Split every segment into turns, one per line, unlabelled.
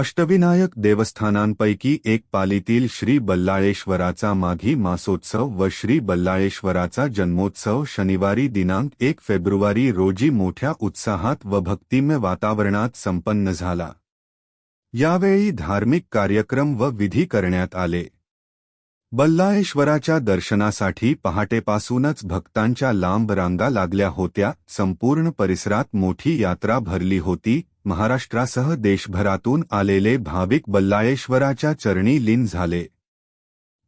अष्टविनायक देवस्थानांपैकी एक पालीतील श्री बल्लाळेश्वराचा माघी मासोत्सव व श्री बल्लाळेश्वराचा जन्मोत्सव शनिवारी दिनांक एक फेब्रुवारी रोजी मोठ्या उत्साहात व भक्तिमय वातावरणात संपन्न झाला. यावेळी धार्मिक कार्यक्रम व विधी करण्यात आले. बल्लाळेश्वराच्या दर्शनासाठी पहाटेपासूनच भक्तांच्या लांब रांगा लागल्या होत्या संपूर्ण परिसरात मोठी यात्रा भरली होती महाराष्ट्रासह देशभरातून आलेले भाविक बल्लाळेश्वराच्या चरणी लीन झाले.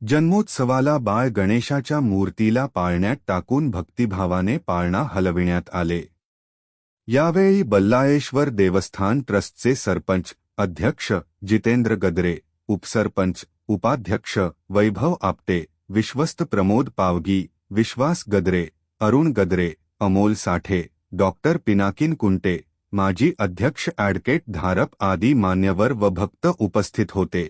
जन्मोत्सवाला बाळ गणेशाच्या मूर्तीला पाळण्यात टाकून भक्तिभावाने पाळणा हलविण्यात आले. यावेळी बल्लाळेश्वर देवस्थान ट्रस्टचे सरपंच अध्यक्ष जितेंद्र गदरे उपसरपंच उपाध्यक्ष वैभव आपटे विश्वस्त प्रमोद पावगी विश्वास गदरे अरुण गदरे अमोल साठे डॉक्टर पिनाकिन कुंटे माजी अध्यक्ष ॲडकेट धारप आदी मान्यवर व भक्त उपस्थित होते.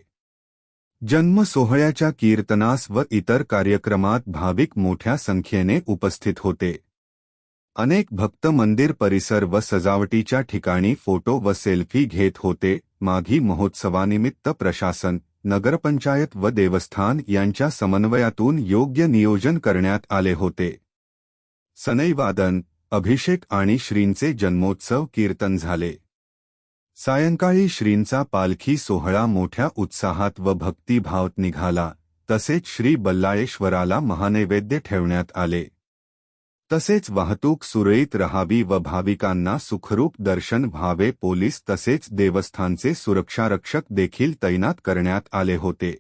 जन्म सोहळ्याच्या कीर्तनास व इतर कार्यक्रमात भाविक मोठ्या संख्येने उपस्थित होते. अनेक भक्त मंदिर परिसर व सजावटीच्या ठिकाणी फोटो व सेल्फी घेत होते. माघी महोत्सवानिमित्त प्रशासन नगरपंचायत व देवस्थान यांच्या समन्वयातून योग्य नियोजन करण्यात आले होते. सनईवादन अभिषेक आणि श्रींचे जन्मोत्सव कीर्तन झाले. सायंकाळी श्रींचा पालखी सोहळा मोठ्या उत्साहात व भक्तिभावत निघाला तसेच श्री बल्लाळेश्वराला महानैवेद्य ठेवण्यात आले. तसेच वाहतूक सुरळीत रहावी व भाविकांना सुखरूप दर्शन व्हावे पोलीस तसेच देवस्थानचे सुरक्षारक्षक देखील तैनात करण्यात आले होते.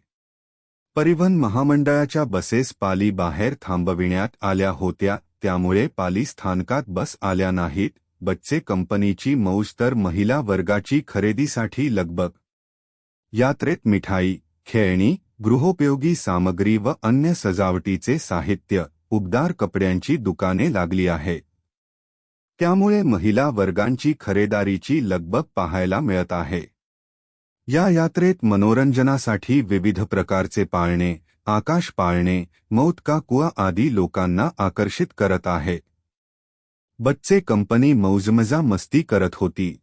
परिवहन महामंडळाच्या बसेस पाली बाहेर थांबविण्यात आल्या होत्या त्यामुळे पाली स्थानकात बस आल्या नाहीत बच्चे कंपनीची मौज तर महिला वर्गाची खरेदीसाठी लगबग. यात्रेत मिठाई खेळणी गृहोपयोगी सामग्री व अन्य सजावटीचे साहित्य उबदार कपड्यांची दुकाने लागली आहेत त्यामुळे महिला वर्गांची खरेदारीची लगबग पाहायला मिळत आहे. या यात्रेत मनोरंजनासाठी विविध प्रकारचे पाळणे आकाश पाळणे मौत का कुआ आदी लोकांना आकर्षित करत आहे. बच्चे कंपनी मौजमजा मस्ती करत होती.